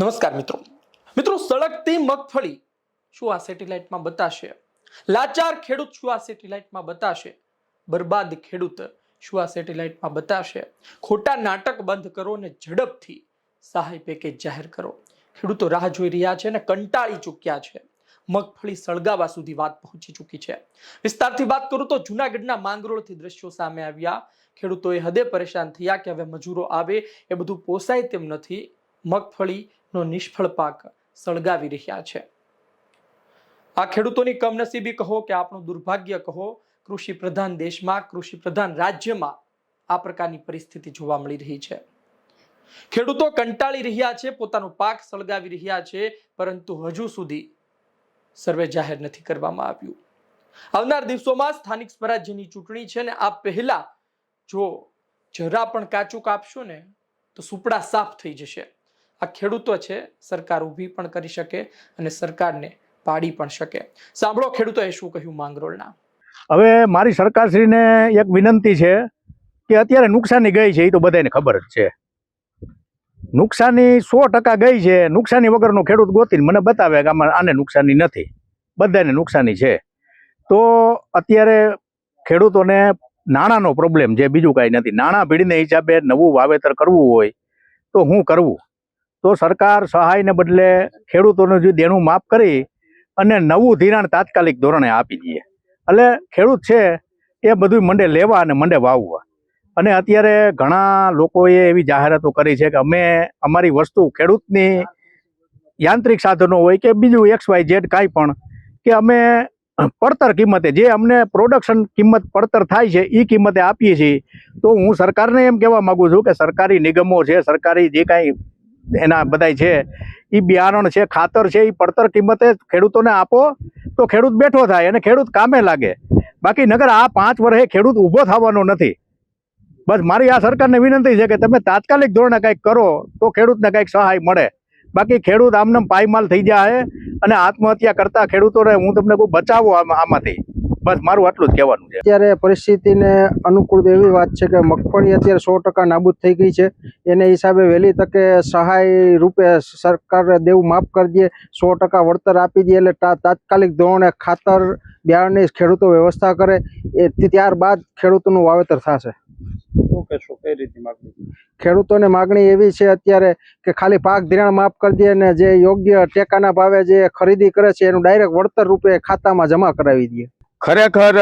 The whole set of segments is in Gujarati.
નમસ્કાર મિત્રો. મિત્રો, સળગતી મગફળી શું આ સેટેલાઇટમાં બતાશે? લાચાર ખેડૂત શું આ સેટેલાઇટમાં બતાશે? બરબાદ ખેડૂત શું આ સેટેલાઇટમાં બતાશે? ખોટા નાટક બંધ કરો અને ઝડપથી સહાય પેકેજ જાહેર કરો. ખેડૂતો રાહ જોઈ રહ્યા છે અને કંટાળી ચૂક્યા છે. મગફળી સળગાવા સુધી વાત પહોંચી ચૂકી છે. વિસ્તારથી વાત કરું તો જુનાગઢના માંગરોળથી દ્રશ્યો સામે આવ્યા. ખેડૂતોએ હદે પરેશાન થયા કે હવે મજૂરો આવે, એ બધું પોસાય તેમ નથી. મગફળીનો નિષ્ફળ પાક સળગાવી રહ્યા છે. આ ખેડૂતોની કમનસીબી કહો કે આપણું દુર્ભાગ્ય કહો, કૃષિ પ્રધાન દેશમાં, કૃષિ પ્રધાન રાજ્યમાં આ પ્રકારની પરિસ્થિતિ જોવા મળી રહી છે. ખેડૂતો કંટાળી રહ્યા છે, પોતાનો પાક સળગાવી રહ્યા છે, પરંતુ હજુ સુધી સર્વે જાહેર નથી કરવામાં આવ્યું. આવનાર દિવસોમાં સ્થાનિક સ્વરાજ્યની ચૂંટણી છે ને, આ પહેલા જો જરા પણ કાચું કાપશો ને, તો સુપડા સાફ થઈ જશે. આ ખેડૂતો છે, સરકાર ઊભી પણ કરી શકે અને સરકારને પાડી પણ શકે. સાંભળો ખેડૂતોએ શું કહ્યું માંગરોળના. હવે મારી સરકારશ્રીને એક વિનંતી છે કે અત્યારે નુકસાની ગઈ છે, એ તો બધાને ખબર જ છે. નુકસાની સો ટકા ગઈ છે, નુકસાની વગરનો ખેડૂત ગોતીને મને બતાવે કે આમાં આને નુકસાની નથી. બધાને નુકસાની છે. તો અત્યારે ખેડૂતોને નાણાંનો પ્રોબ્લેમ છે, બીજું કાંઈ નથી. નાણાં ભીડીને હિસાબે નવું વાવેતર કરવું હોય તો હું કરવું? તો સરકાર સહાયને બદલે ખેડૂતોનું જે દેણું માફ કરી અને નવું ધિરાણ તાત્કાલિક ધોરણે આપી દઈએ. એટલે ખેડૂત છે એ બધું મંડે લેવા અને મંડે વાવવા. અને અત્યારે ઘણા લોકોએ એવી જાહેરાતો કરી છે કે અમે અમારી વસ્તુ ખેડૂતની યાંત્રિક સાધનો હોય કે બીજું એક્સ વાય ઝેડ કાંઈ પણ, કે અમે પડતર કિંમતે જે અમને પ્રોડક્શન કિંમત પડતર થાય છે એ કિંમતે આપીએ છીએ, તો હું સરકારને એમ કહેવા માગું છું કે સરકારી નિગમો છે, સરકારી જે કાંઈ એના બધાય છે એ બિયારણ છે, ખાતર છે એ પડતર કિંમતે ખેડૂતોને આપો તો ખેડૂત બેઠો થાય અને ખેડૂત કામે લાગે. બાકી નગર આ પાંચ વર્ષે ખેડૂત ઊભો થવાનો નથી. બસ મારી આ સરકારને વિનંતી છે કે તમે તાત્કાલિક ધોરણે કંઈક કરો તો ખેડૂતને કંઈક સહાય મળે. બાકી ખેડૂત આમને પાયમાલ થઈ જાય અને આત્મહત્યા કરતા ખેડૂતોને હું તમને કોઈ બચાવો આમ- આમાંથી બસ મારું આટલું જ કહેવાનું છે. અત્યારે પરિસ્થિતિને અનુકૂળ એવી વાત છે કે મગફળી અત્યારે સો ટકા નાબૂદ થઈ ગઈ છે. એને હિસાબે વહેલી તકે સહાય રૂપે સરકાર દેવું માફ કરી દે સો ટકા વળતર આપી દે એટલે તાત્કાલિક ધોરણે ખાતર બિયારણની ખેડૂતો વ્યવસ્થા કરે એ ત્યારબાદ ખેડૂતોનું વાવેતર થશે. ખેડૂતોને માગણી એવી છે અત્યારે કે ખાલી પાક ધિરાણ માફ કરી દે અને જે યોગ્ય ટેકાના ભાવે જે ખરીદી કરે છે એનું ડાયરેક્ટ વળતર રૂપે ખાતામાં જમા કરાવી દે. ખરેખર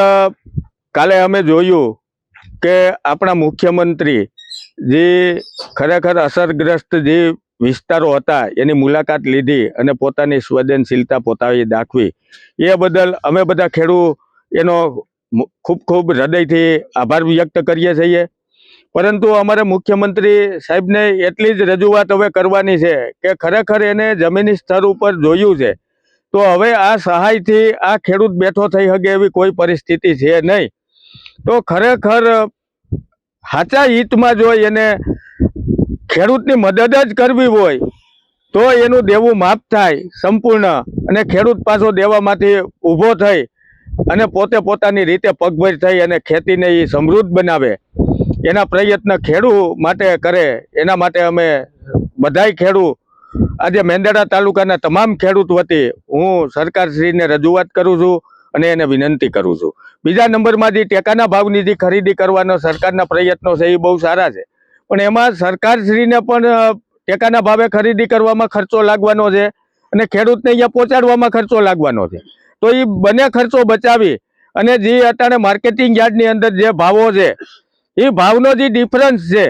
કાલે અમે જોયું કે આપણા મુખ્યમંત્રી જે ખરેખર અસરગ્રસ્ત જે વિસ્તારો હતા, એની મુલાકાત લીધી અને પોતાની સંવેદનશીલતા પોતાએ દાખવી. એ બદલ અમે બધા ખેડૂત એનો ખૂબ ખૂબ હૃદયથી આભાર વ્યક્ત કરીએ છીએ. પરંતુ અમારે મુખ્યમંત્રી સાહેબને એટલી જ રજૂઆત હવે કરવાની છે કે ખરેખર એને જમીની સ્તર ઉપર જોયું છે. તો હવે આ સહાયથી આ ખેડૂત બેઠો થઈ શકે એવી કોઈ પરિસ્થિતિ છે નહીં. તો ખરેખર સાચા હિતમાં જો એને ખેડૂતની મદદ જ કરવી હોય, તો એનું દેવું માફ થાય સંપૂર્ણ અને ખેડૂત પાછો દેવામાંથી ઊભો થઈ અને પોતે પોતાની રીતે પગભર થઈ અને ખેતીને એ સમૃદ્ધ બનાવે. એના પ્રયત્ન ખેડૂ માટે કરે, એના માટે અમે બધાય ખેડૂત આજે મેંદરડા તાલુકાના તમામ ખેડૂત વતી હું સરકારશ્રીને રજૂઆત કરું છું અને એને વિનંતી કરું છું. બીજા નંબરમાં જે ટેકાના ભાવની જે ખરીદી કરવાનો સરકારના પ્રયત્નો છે એ બહુ સારા છે. પણ એમાં સરકારશ્રીને પણ ટેકાના ભાવે ખરીદી કરવામાં ખર્ચો લાગવાનો છે અને ખેડૂતને અહીંયા પહોંચાડવામાં ખર્ચો લાગવાનો છે. તો એ બંને ખર્ચો બચાવી અને જે અત્યારે માર્કેટિંગ યાર્ડની અંદર જે ભાવો છે એ ભાવનો જે ડિફરન્સ છે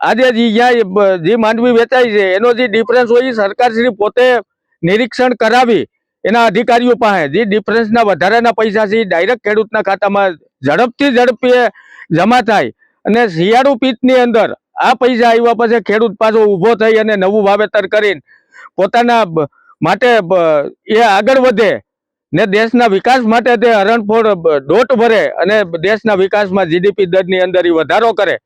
આજે જે બ- જે માંડવી વેચાય છે, એનો જે ડિફરન્સ હોય એ સરકારશ્રી પોતે નિરીક્ષણ કરાવી એના અધિકારીઓ પાસે. જે ડિફરન્સના વધારાના પૈસા છે એ ડાયરેક્ટ ખેડૂતના ખાતામાં ઝડપથી ઝડપી જમા થાય. અને શિયાળુ પિત્તની અંદર આ પૈસા આવ્યા પછી ખેડૂત પાછો ઊભો થઈ અને નવું વાવેતર કરીને પોતાના માટે એ આગળ વધે ને દેશના વિકાસ માટે તે હરણફોડ દોટ ભરે અને દેશના વિકાસમાં જીડીપી દરની અંદર એ વધારો કરે.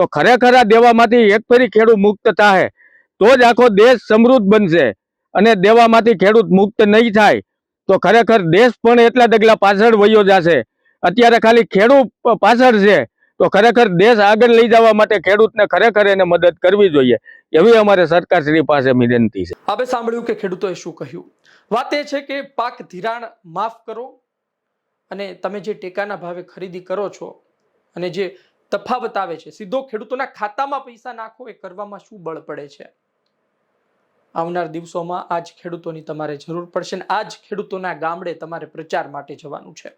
તો ખરેખર આ દેવામાંથી એક ફેરી ખેડૂત મુક્ત થાય તો જ આખો દેશ સમૃદ્ધ બનશે અને દેવામાંથી ખેડૂત મુક્ત નહીં થાય. તો ખરેખર દેશ પણ એટલા ડગલા પાછળ વયો જશે. અત્યારે ખાલી ખેડૂત પાછળ છે. તો ખરેખર દેશ આગળ લઈ જવા માટે ખેડૂતને ખરેખર એને મદદ કરવી જોઈએ. એવી અમારે સરકારશ્રી પાસે વિનંતી છે. હવે સાંભળ્યું કે ખેડૂતોએ શું કહ્યું? વાત એ છે કે પાક ધિરાણ માફ કરો અને તમે જે ટેકાના ભાવે ખરીદી કરો છો અને જે તફાવત આવે છે. સીધો ખેડૂતોના ખાતામાં પૈસા નાખો એ કરવામાં શું બળ પડે છે? આવનાર દિવસોમાં આ જ ખેડૂતોની તમારે જરૂર પડશે અને આ જ ખેડૂતોના ગામડે તમારે પ્રચાર માટે જવાનું છે.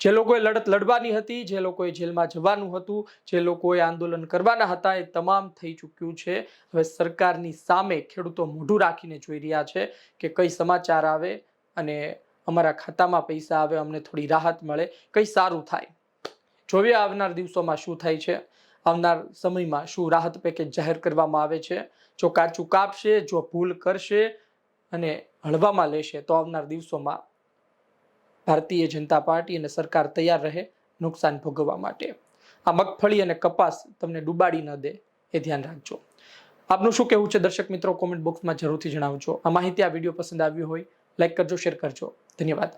જે લોકોએ લડત લડવાની હતી, જે લોકોએ જેલમાં જવાનું હતું, જે લોકોએ આંદોલન કરવાના હતા એ તમામ થઈ ચૂક્યું છે. હવે સરકારની સામે ખેડૂતો મોઢું રાખીને જોઈ રહ્યા છે કે કઈ સમાચાર આવે અને અમારા ખાતામાં પૈસા આવે, અમને થોડી રાહત મળે, કઈ સારું થાય. જોઈએ આવનાર દિવસોમાં શું થાય છે? આવનાર સમયમાં શું રાહત પેકેજ જાહેર કરવામાં આવે છે? જો કાચું કાપશે, જો ભૂલ કરશે અને હળવામાં લેશે, તો આવનાર દિવસોમાં ભારતીય જનતા પાર્ટી અને સરકાર તૈયાર રહે નુકસાન ભોગવવા માટે. આ મગફળી અને કપાસ તમને ડૂબાડી ન દે, એ ધ્યાન રાખજો. આપનું શું કહેવું છે? દર્શક મિત્રો કોમેન્ટ બોક્સમાં જરૂરથી જણાવજો. આ માહિતી આ વીડિયો પસંદ આવ્યો હોય લાઈક કરજો શેર કરજો. ધન્યવાદ.